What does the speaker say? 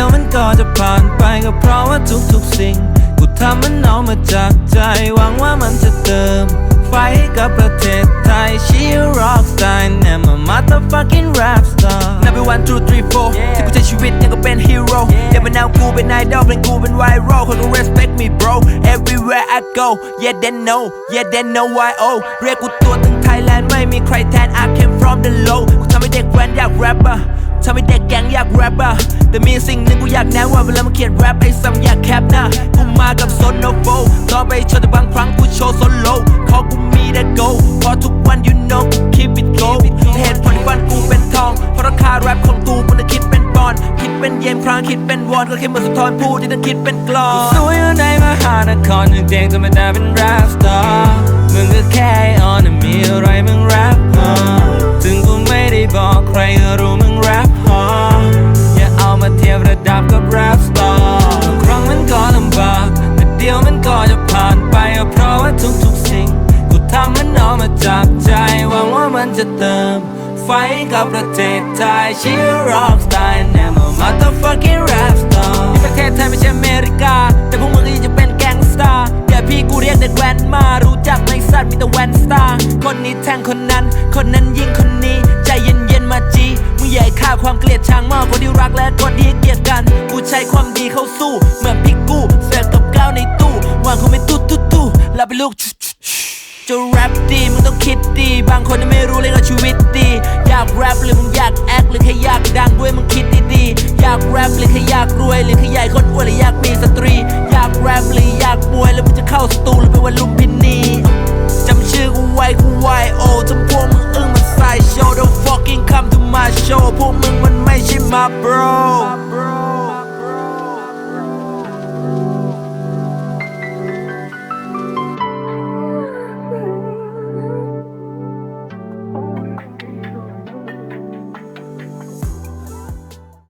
ยวมันก็จะผ่านไปก็เพราะว่าทุกๆสิ่ง กูทำมันเอามาจากใจ หวังว่ามันจะเติม ไฟให้กับประเทศไทย She a rock star and I'm a motherfucking rap star นับไป one two three four ที่กูใช้ชีวิตยังก็เป็นฮีโร่เดี๋ยวมันเอากูเป็นไอดอลเพลงกูเป็นไวรัลคนก็ respect me bro everywhere I go yeah they know yeah they know why oh เรียกกูตัวตึงไทยแลนด์ไม่มีใครแทน I came from the low กูทำให้เด็กแว้นอยากแรปอะทำให้เด็กแก๊งอยากแรปอะ แต่มีสิ่งหนึ่งกูอยากแนะว่าเวลามาเขียนแรปไอ้ซ้ำอยากแคปนะกูมากับโซนโนโฟต่อไปโชว์แต่บางครั้งกูโชว์โซโล่ขอกูมีแต่ go เพอทุกวัน you know กู keep it go เหตุผลที่ฟันกูเป็นทอง เพราะราคาแรปของกูมันจะคิดเป็นปอนคิดเป็นเยนครั้งคิดเป็นวอนก็แค่เหมือนสุนทรพูดที่ต้องคิดเป็นกลอนสวยอยู่ในมหานครยังเด็กจะไม่ได้เป็นแรปสตาร์มึงก็แค่ออนมีอะไรมึงแรปฮะถึงกูไม่ได้บอกใครก็รู้มึง ไปเพราะว่าทุกๆสิ่ง กูทำมันออกมาจากใจ หวังว่ามันจะเติม ไฟกับประเทศไทย She a rock star and I'm a motherfucking rap star นี่ประเทศไทยไม่ใช่อเมริกา แต่พวกมึงก็ยังจะเป็นแก๊งสตาร์เดี๋ยวพี่กูเรียกเด็กแว้นมา รู้จักไหมสัตว์มีแต่แว้นสตาร์คนนี้แทงคนนั้น คนนั้นยิงคนนี้ ใจเย็นๆมาจีมึงอย่าให้ค่าความเกลียดชังมากคนที่รักและคนที่เกลียดกัน กูใช้ความดีเข้าสู้เหมือนพี่กู จะแรปดีมึงต้องคิดดี บางคนยังไม่รู้เลยว่าชีวิตดี อยากแรปหรือมึงอยากแอคหรือแค่อยากดังด้วยมึงคิดดีๆอยากแรปหรือแค่อยากรวยหรือแค่อยากคนอ้วนหรืออยากมีสตรี อยากแรปหรืออยากมวยแล้วมึงจะเข้าสตูหรือเป็นวันลุมพินีจำชื่อกูไว้กูไวโอจำพวกมึงอึ้งมันใส่โชว์ Don't fucking come to my show พวกมึงมันไม่ใช่มา bro